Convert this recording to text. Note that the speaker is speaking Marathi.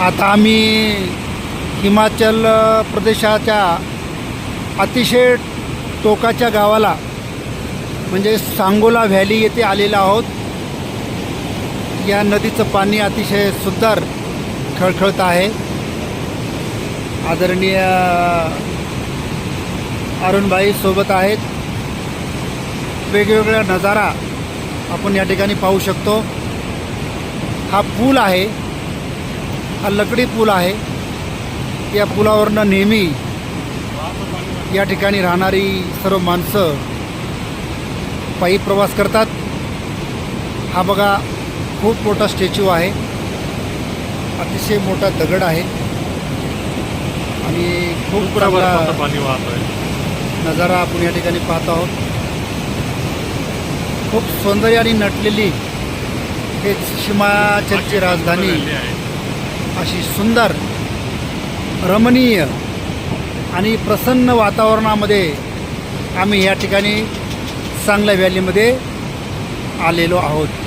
आता आम्ही हिमाचल प्रदेशाच्या अतिशय टोकाच्या गावाला म्हणजे सांगोला व्हॅली येथे आलेलो आहोत. या नदीचं पाणी अतिशय सुंदर खळखळत आहे. आदरणीय अरुणभाई सोबत आहेत. वेगवेगळा नजारा आपण या ठिकाणी पाहू शकतो. हा पूल आहे. हा लकडी पूल आहे. या पुलावरनं नेहमी या ठिकाणी राहणारी सर्व माणसं पायी प्रवास करतात. हा बघा खूप मोठा स्टॅच्यू आहे. अतिशय मोठा दगड आहे. आणि खूप चांगला फक्त पाणी वाहत आहे. नजारा आपण या ठिकाणी पाहत आहोत. खूप सौंदर्याने नटलेली हे हिमाचलची राजधानी. अशी सुंदर रमणीय आणि प्रसन्न वातावरणामध्ये आम्ही या ठिकाणी सांगला व्हॅलीमध्ये आलेलो आहोत.